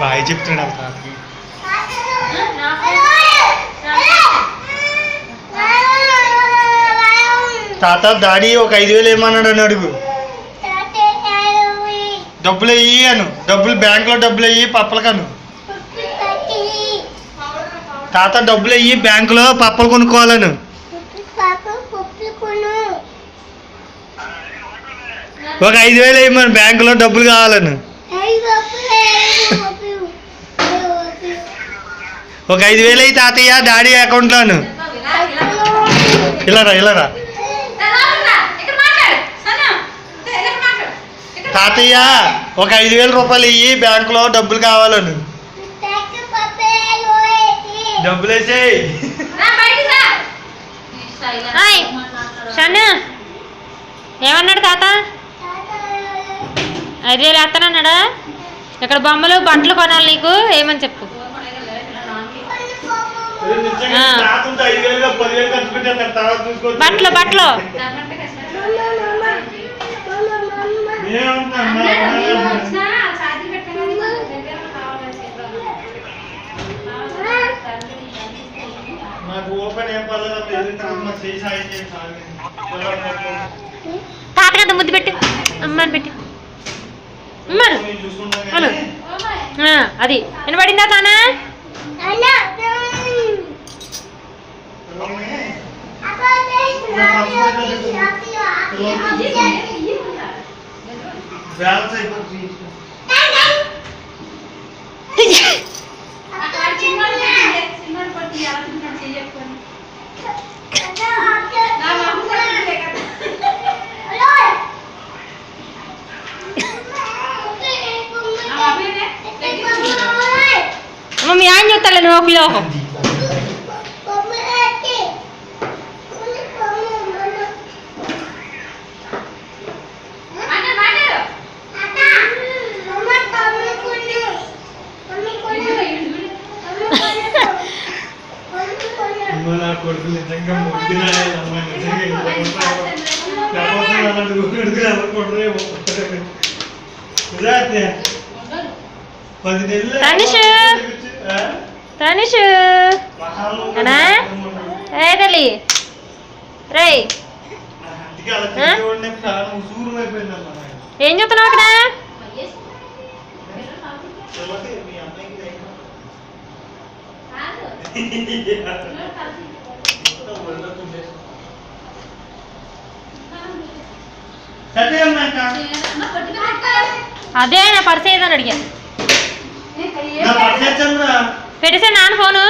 Bye చెప్తున్నాడు వాళ్ళ తాత డాడీ ఒక ఐదు వేలు ఏమన్నాడు అని అడుగు. డబ్బులు వెయ్యి అను. డబ్బులు బ్యాంకులో డబ్బులు వెయ్యి పప్పలకను తాత డబ్బులు వెయ్యి బ్యాంకులో పప్పలు కొనుక్కోవాలను. ఒక ఐదు వేలు వేయమని బ్యాంకులో డబ్బులు కావాలను. ఒక ఐదు వేలు అయ్యి తాతయ్య డాడీ అకౌంట్లోను. ఇలా ఇలారా? ఇలా తాతయ్య ఒక ఐదు వేల రూపాయలు ఇయ్యి బ్యాంకులో డబ్బులు కావాలను. డబ్బులు వేసేయి. హాయ్ ఏమన్నాడు తాత? ఐదు వేలు వేస్తానన్నాడా? ఇక్కడ బొమ్మలు బట్టలు కొనాలి నీకు ఏమని చెప్పు. చేయండి సార్. తాతకంత ముద్దు పెట్టు. అమ్మని పెట్టి. అమ్మను అది. వినబడిందా తానా? బ్యాలెన్స్ అయిపోతుంది అమ్మ మీ ఆయన అమ్మ నా కొడుకు నిజంగా అమ్మ ఇంత కొడుకు. పది నెలలు తనిష్. తల్లి. ఏం చెప్తున్నావు అక్కడ? అదే నా పర్స్ ఏదని అడిగా నా పర్స్ తెచ్చానురా. పెట్టేసా నాన్న ఫోను.